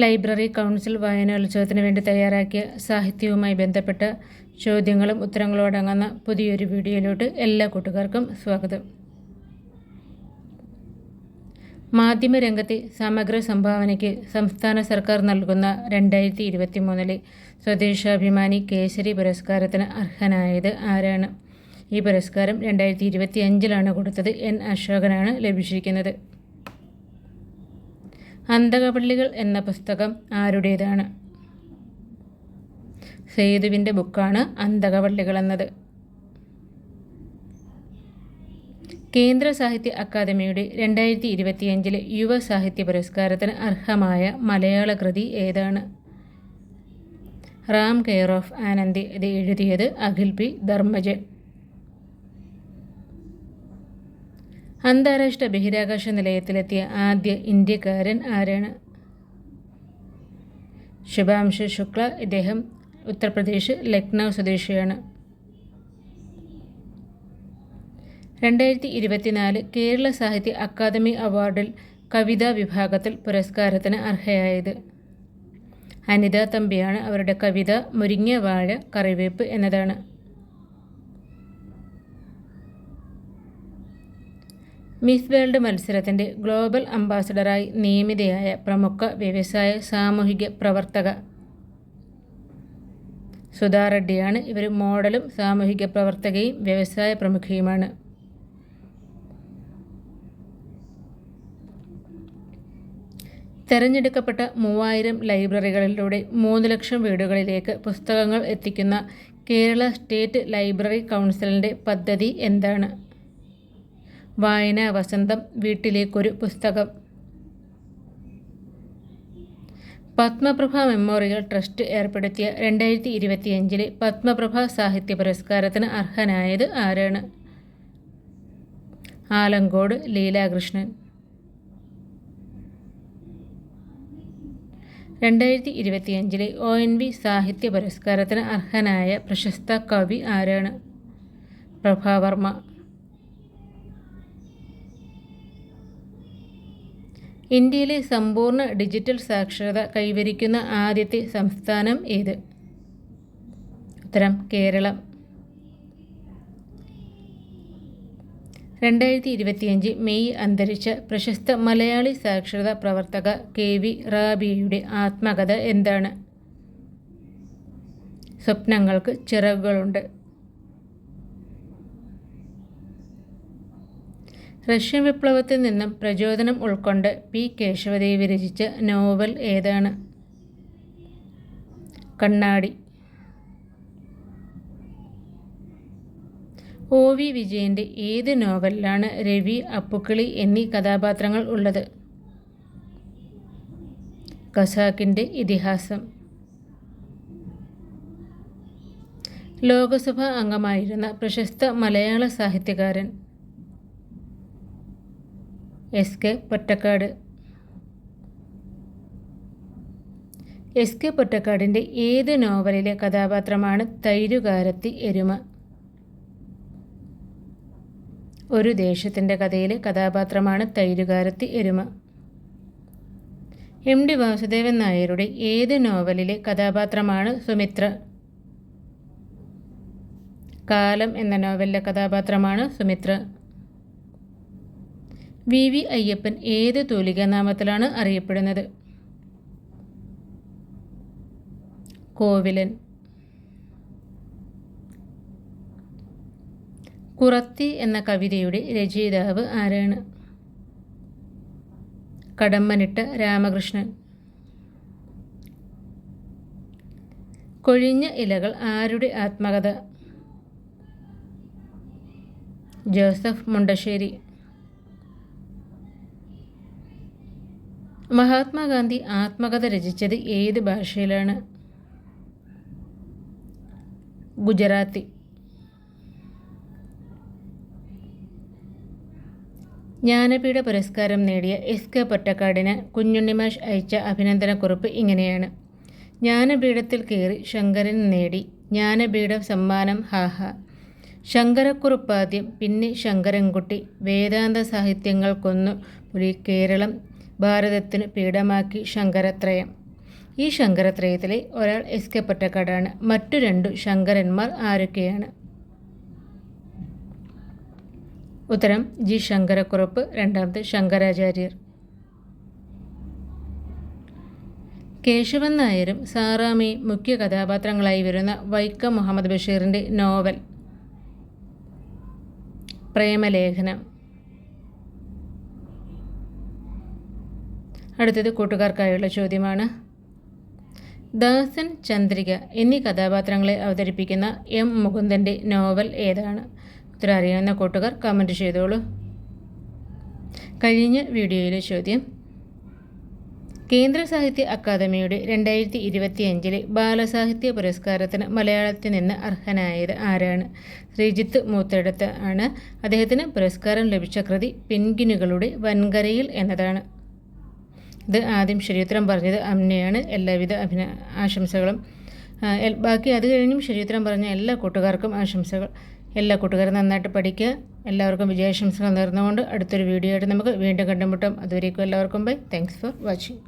Library council വായനോത്സവത്തിന് വേണ്ടി തയ്യാറാക്കിയ സാഹിത്യവുമായി ബന്ധപ്പെട്ട ചോദ്യങ്ങളും ഉത്തരങ്ങളും അടങ്ങുന്ന പുതിയൊരു വീഡിയോയിലോട്ട് എല്ലാ കൂട്ടുകാർക്കും സ്വാഗതം. മാധ്യമരംഗത്തെ സമഗ്ര സംഭാവനയ്ക്ക് സംസ്ഥാന സർക്കാർ നൽകുന്ന രണ്ടായിരത്തി ഇരുപത്തി മൂന്നിലെ സ്വദേശാഭിമാനി കേസരി പുരസ്കാരത്തിന് അർഹനായത് ആരാണ്? ഈ പുരസ്കാരം രണ്ടായിരത്തി ഇരുപത്തി അഞ്ചിലാണ് കൊടുത്തത് എൻ അശോകനാണ് ലഭിച്ചിരിക്കുന്നത്. അന്തകപള്ളികൾ എന്ന പുസ്തകം ആരുടേതാണ്? സേതുവിന്റെ ബുക്കാണ് അന്തകപള്ളികൾ എന്നത്. കേന്ദ്ര സാഹിത്യ അക്കാദമിയുടെ രണ്ടായിരത്തി ഇരുപത്തിയഞ്ചിലെ യുവ സാഹിത്യ പുരസ്കാരത്തിന് അർഹമായ മലയാള കൃതി ഏതാണ്? റാം കെയർ ഓഫ് ആനന്ദി ഇത് എഴുതിയത് അഖിൽ പി ധർമ്മജൻ. അന്താരാഷ്ട്ര ബഹിരാകാശ നിലയത്തിലെത്തിയ ആദ്യ ഇന്ത്യക്കാരൻ ആരാണ്? ശുഭാംശു ശുക്ല ഇദ്ദേഹം ഉത്തർപ്രദേശ് ലക്നൗ സ്വദേശിയാണ്. രണ്ടായിരത്തി ഇരുപത്തിനാല് കേരള സാഹിത്യ അക്കാദമി അവാർഡിൽ കവിതാ വിഭാഗത്തിൽ പുരസ്കാരത്തിന് അർഹയായത്. അനിത തമ്പിയാണ് അവരുടെ കവിത മുരിങ്ങ വാഴ കറിവേപ്പ് എന്നതാണ്. മിസ് വേൾഡ് മത്സരത്തിന്റെ ഗ്ലോബൽ അംബാസഡറായി നിയമിതയായ പ്രമുഖ വ്യവസായ സാമൂഹിക പ്രവർത്തക സുധാ റെഡ്ഡിയാണ്. ഇവർ മോഡലും സാമൂഹിക പ്രവർത്തകയും വ്യവസായ പ്രമുഖയുമാണ്. തെരഞ്ഞെടുക്കപ്പെട്ട മൂവായിരം ലൈബ്രറികളിലൂടെ മൂന്ന് ലക്ഷം വീടുകളിലേക്ക് പുസ്തകങ്ങൾ എത്തിക്കുന്ന കേരള സ്റ്റേറ്റ് ലൈബ്രറി കൗൺസിലിന്റെ പദ്ധതി എന്താണ്? വായനാ വസന്തം വീട്ടിലേക്കൊരു പുസ്തകം. പത്മപ്രഭ മെമ്മോറിയൽ ട്രസ്റ്റ് ഏർപ്പെടുത്തിയ രണ്ടായിരത്തി ഇരുപത്തിയഞ്ചിലെ പത്മപ്രഭ സാഹിത്യ പുരസ്കാരത്തിന് അർഹനായത് ആരാണ്? ആലങ്കോട് ലീലാകൃഷ്ണൻ. രണ്ടായിരത്തി ഇരുപത്തിയഞ്ചിലെ ഒ എൻ വി സാഹിത്യ പുരസ്കാരത്തിന് അർഹനായ പ്രശസ്ത കവി ആരാണ്? പ്രഭാവർമ്മ. ഇന്ത്യയിലെ സമ്പൂർണ ഡിജിറ്റൽ സാക്ഷരത കൈവരിക്കുന്ന ആദ്യത്തെ സംസ്ഥാനം ഏത്? ഉത്തരം കേരളം. രണ്ടായിരത്തി ഇരുപത്തിയഞ്ച് മെയ് അന്തരിച്ച പ്രശസ്ത മലയാളി സാക്ഷരത പ്രവർത്തക കെ വി റാബിയയുടെ ആത്മകഥ എന്താണ്? സ്വപ്നങ്ങൾക്ക് ചിറകുകളുണ്ട്. റഷ്യൻ വിപ്ലവത്തിൽ നിന്നും പ്രചോദനം ഉൾക്കൊണ്ട് പി കേശവദേവി രചിച്ച നോവൽ ഏതാണ്? കണ്ണാടി. ഒ വി വിജയന്റെ ഏത് നോവലിലാണ് രവി അപ്പുക്കിളി എന്നീ കഥാപാത്രങ്ങൾ ഉള്ളത്? ഖസാക്കിന്റെ ഇതിഹാസം. ലോകസഭാ അംഗമായിരുന്ന പ്രശസ്ത മലയാള സാഹിത്യകാരൻ S K Pottekkatt. S K പൊറ്റക്കാടിന്റെ ഏത് നോവലിലെ കഥാപാത്രമാണ് തൈരുകാരത്തി എരുമ? ഒരു ദേശത്തിന്റെ കഥയിലെ കഥാപാത്രമാണ് തൈരുകാരത്തി എരുമ. എം ഡി വാസുദേവൻ നായരുടെ ഏത് നോവലിലെ കഥാപാത്രമാണ് സുമിത്ര? കാലം എന്ന നോവലിലെ കഥാപാത്രമാണ് സുമിത്ര. വി വി അയ്യപ്പൻ ഏത് തൂലികാനാമത്തിലാണ് അറിയപ്പെടുന്നത്? കോവിലൻ. കുറത്തി എന്ന കവിതയുടെ രചയിതാവ് ആരാണ്? കടമ്മനിട്ട രാമകൃഷ്ണൻ. കൊഴിഞ്ഞ ഇലകൾ ആരുടെ ആത്മകഥ? ജോസഫ് മുണ്ടശ്ശേരി. മഹാത്മാഗാന്ധി ആത്മകഥ രചിച്ചത് ഏത് ഭാഷയിലാണ്? ഗുജറാത്തി. ജ്ഞാനപീഠ പുരസ്കാരം നേടിയ എസ് കെ പൊറ്റക്കാടിന് കുഞ്ഞുണ്ണിമാഷ് അയച്ച അഭിനന്ദനക്കുറിപ്പ് ഇങ്ങനെയാണ്. ജ്ഞാനപീഠത്തിൽ കയറി ശങ്കരൻ നേടി. ജ്ഞാനപീഠ സമ്മാനം ഹാഹ. ശങ്കരക്കുറുപ്പാദ്യം പിന്നെ ശങ്കരൻകുട്ടി. വേദാന്ത സാഹിത്യങ്ങൾക്കൊന്നു പുലി കേരളം ഭാരതത്തിന് പീഠമാക്കി ശങ്കരത്രയം. ഈ ശങ്കരത്രയത്തിലെ ഒരാൾ എസ് കെ പൊറ്റക്കാടാണ് മറ്റു രണ്ടു ശങ്കരന്മാർ ആരൊക്കെയാണ്? ഉത്തരം ജി. ശങ്കരക്കുറുപ്പ് രണ്ടാമത്തെ ശങ്കരാചാര്യർ. കേശവൻ നായരും സാറാമയും മുഖ്യ കഥാപാത്രങ്ങളായി വരുന്ന വൈക്കം മുഹമ്മദ് ബഷീറിന്റെ നോവൽ. പ്രേമലേഖനം. അടുത്തത് കൂട്ടുകാർക്കായുള്ള ചോദ്യമാണ്. ദാസൻ ചന്ദ്രിക എന്നീ കഥാപാത്രങ്ങളെ അവതരിപ്പിക്കുന്ന എം മുകുന്ദന്റെ നോവൽ ഏതാണ്? ഉത്തരം അറിയാവുന്ന കൂട്ടുകാർ കമന്റ് ചെയ്തോളൂ. കഴിഞ്ഞ വീഡിയോയിലെ ചോദ്യം. കേന്ദ്ര സാഹിത്യ അക്കാദമിയുടെ രണ്ടായിരത്തി ഇരുപത്തിയഞ്ചിലെ ബാലസാഹിത്യ പുരസ്കാരത്തിന് മലയാളത്തിൽ നിന്ന് അർഹനായത് ആരാണ്? ശ്രീജിത്ത് മൂത്തെടുത്ത് ആണ്. അദ്ദേഹത്തിന് പുരസ്കാരം ലഭിച്ച കൃതി പെൻഗിനുകളുടെ വൻകരയിൽ എന്നതാണ്. ഇത് ആദ്യം ശരിയുത്തരം പറഞ്ഞത് അമ്നയാണ് എല്ലാവിധ അഭിന ആശംസകളും. ബാക്കി അത് കഴിഞ്ഞും ശരിയുത്തരം പറഞ്ഞ എല്ലാ കൂട്ടുകാർക്കും ആശംസകൾ. എല്ലാ കൂട്ടുകാരും നന്നായിട്ട് പഠിക്കുക. എല്ലാവർക്കും വിജയാശംസകൾ നേർന്നുകൊണ്ട് അടുത്തൊരു വീഡിയോ ആയിട്ട് നമുക്ക് വീണ്ടും കണ്ടുമുട്ടാം. അതുവരേക്കും എല്ലാവർക്കും ബൈ. Thanks for watching